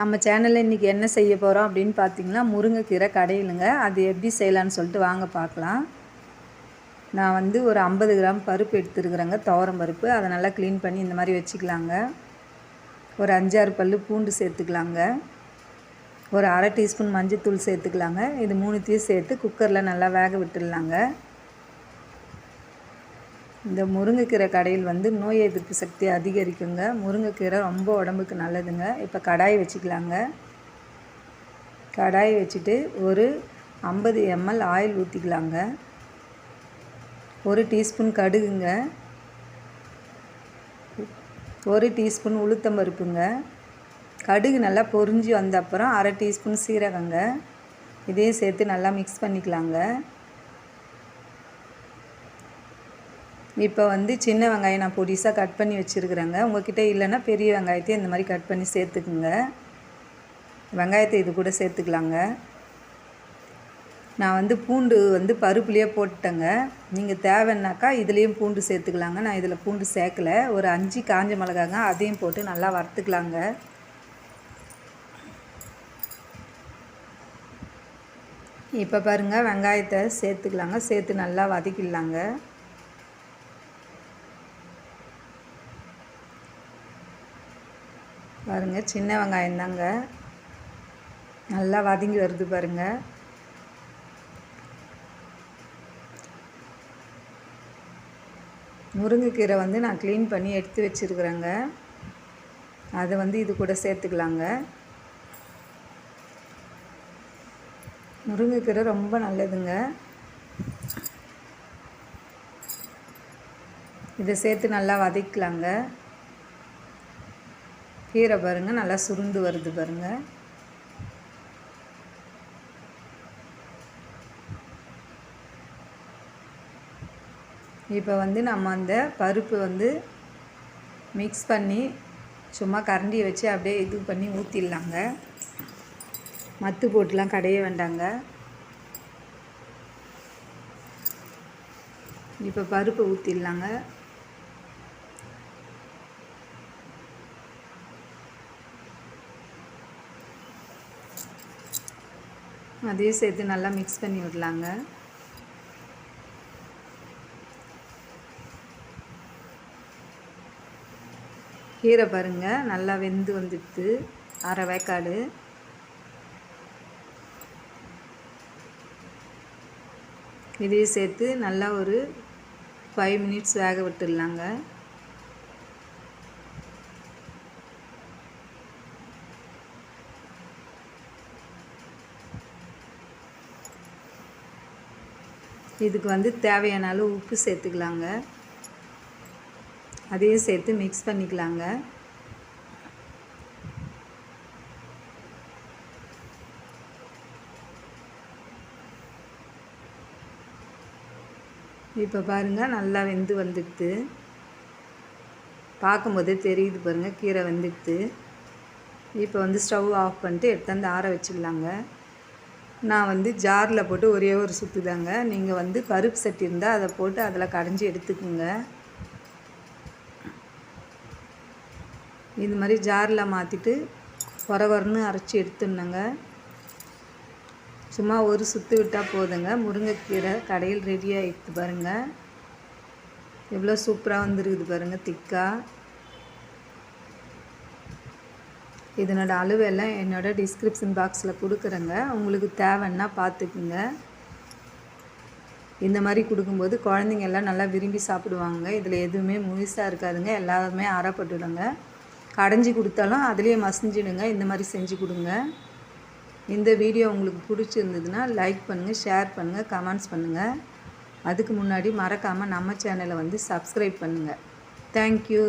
நம்ம சேனலில் இன்றைக்கி என்ன செய்ய போகிறோம் அப்படின்னு பார்த்தீங்கன்னா முருங்கைக்கீரை கடையிலுங்க. அது எப்படி செய்யலான்னு சொல்லிட்டு வாங்க பார்க்கலாம் நான் வந்து ஒரு ஐம்பது கிராம் பருப்பு எடுத்துருக்குறேங்க. துவரம் பருப்பு. அதை நல்லா க்ளீன் பண்ணி இந்த மாதிரி வச்சுக்கலாங்க. ஒரு அஞ்சாறு பல் பூண்டு சேர்த்துக்கலாங்க. ஒரு அரை டீஸ்பூன் மஞ்சத்தூள் சேர்த்துக்கலாங்க. இது மூணுத்தையும் சேர்த்து குக்கரில் நல்லா வேக விட்டுடலாங்க. இந்த முருங்கைக்கீரை கடையில் வந்து நோய் எதிர்ப்பு சக்தி அதிகரிக்குங்க. முருங்கைக்கீரை ரொம்ப உடம்புக்கு நல்லதுங்க. இப்போ கடாய் வச்சுக்கலாங்க. கடாய் வச்சுட்டு ஒரு ஐம்பது எம்எல் ஆயில் ஊற்றிக்கலாங்க ஒரு டீஸ்பூன் கடுகுங்க. ஒரு டீஸ்பூன் உளுத்தம்பருப்புங்க. கடுகு நல்லா பொரிஞ்சு வந்த அப்புறம் அரை டீஸ்பூன் சீரகங்க. இதையும் சேர்த்து நல்லா மிக்ஸ் பண்ணிக்கலாங்க. இப்போ வந்து சின்ன வெங்காயம் நான் பொடிசாக கட் பண்ணி வச்சுருக்குறேங்க. உங்கள்கிட்ட இல்லைன்னா பெரிய வெங்காயத்தையும் இந்த மாதிரி கட் பண்ணி சேர்த்துக்குங்க. வெங்காயத்தை இது கூட சேர்த்துக்கலாங்க. நான் வந்து பூண்டு வந்து பருப்புலேயே போட்டுட்டேங்க. நீங்கள் தேவைன்னாக்கா இதுலேயும் பூண்டு சேர்த்துக்கலாங்க. நான் இதில் பூண்டு சேர்க்கலை. ஒரு அஞ்சு காஞ்ச மிளகாங்க அதையும் போட்டு நல்லா வறுத்துக்கலாங்க. இப்போ பாருங்கள் வெங்காயத்தை சேர்த்துக்கலாங்க. சேர்த்து நல்லா வதக்கிடலாங்க. பாருங்கள் சின்ன வெங்காயம் தாங்க. நல்லா வதங்கி வருது பாருங்கள் முருங்கைக்கீரை வந்து நான் க்ளீன் பண்ணி எடுத்து வச்சுருக்குறேங்க. அதை வந்து இது கூட சேர்த்துக்கலாங்க. முருங்கைக்கீரை ரொம்ப நல்லதுங்க. இதை சேர்த்து நல்லா வதக்கலாங்க. கீரை பாருங்கள் நல்லா சுருண்டு வருது பாருங்கள் இப்போ வந்து நம்ம அந்த பருப்பு வந்து மிக்ஸ் பண்ணி சும்மா கரண்டி வச்சு அப்படியே இது பண்ணி ஊற்றிடலாங்க மத்து போட்டுலாம் கடைய வேண்டாங்க. இப்போ பருப்பு ஊற்றிடலாங்க அதையும் சேர்த்து நல்லா மிக்ஸ் பண்ணி விடலாங்க. கீரை பாருங்கள் நல்லா வெந்து வந்துடுது. அரை வேக்காடு இதையும் சேர்த்து நல்லா ஒரு ஃபைவ் மினிட்ஸ் வேக விட்டுடலாங்க. இதுக்கு வந்து தேவையான அளவு உப்பு சேர்த்துக்கலாங்க. அதையும் சேர்த்து மிக்ஸ் பண்ணிக்கலாங்க. இப்போ பாருங்கள் நல்லா வெந்து வந்துடுது. பார்க்கும்போதே தெரியுது பாருங்கள் கீரை வெந்துடுது. இப்போ வந்து ஸ்டவ் ஆஃப் பண்ணிட்டு எடுத்தாந்து ஆற வச்சிடலாங்க. நான் வந்து ஜாரில் போட்டு ஒரே ஒரு சுற்று தாங்க நீங்கள் வந்து பருப்பு சட்டி இருந்தால் அதை போட்டு அதில் கடைஞ்சி எடுத்துக்கோங்க. இது மாதிரி ஜாரில் மாற்றிட்டு குற குறன்னு அரைச்சி எடுத்துடணுங்க. சும்மா ஒரு சுற்று விட்டால் போதுங்க. முருங்கைக்கீரை கடையில் ரெடி ஆகிடுது பாருங்கள் எவ்வளோ சூப்பராக வந்துருக்குது பாருங்கள் திக்காக இதனோட அளவெல்லாம் என்னோடய டிஸ்கிரிப்ஷன் பாக்ஸில் கொடுக்குறேங்க. உங்களுக்கு தேவைன்னா பார்த்துக்குங்க. இந்த மாதிரி கொடுக்கும்போது குழந்தைங்க எல்லாம் நல்லா விரும்பி சாப்பிடுவாங்க. இதில் எதுவுமே முழுசாக இருக்காதுங்க. எல்லாருமே அறப்பட்டுடுங்க. கடைஞ்சி கொடுத்தாலும் அதுலேயே மசிஞ்சிடுங்க. இந்த மாதிரி செஞ்சு கொடுங்க. இந்த வீடியோ உங்களுக்கு பிடிச்சிருந்ததுன்னா லைக் பண்ணுங்கள் ஷேர் பண்ணுங்கள் கமெண்ட்ஸ் பண்ணுங்கள் அதுக்கு முன்னாடி மறக்காமல் நம்ம சேனலை வந்து சப்ஸ்கிரைப் பண்ணுங்கள் தேங்க்யூ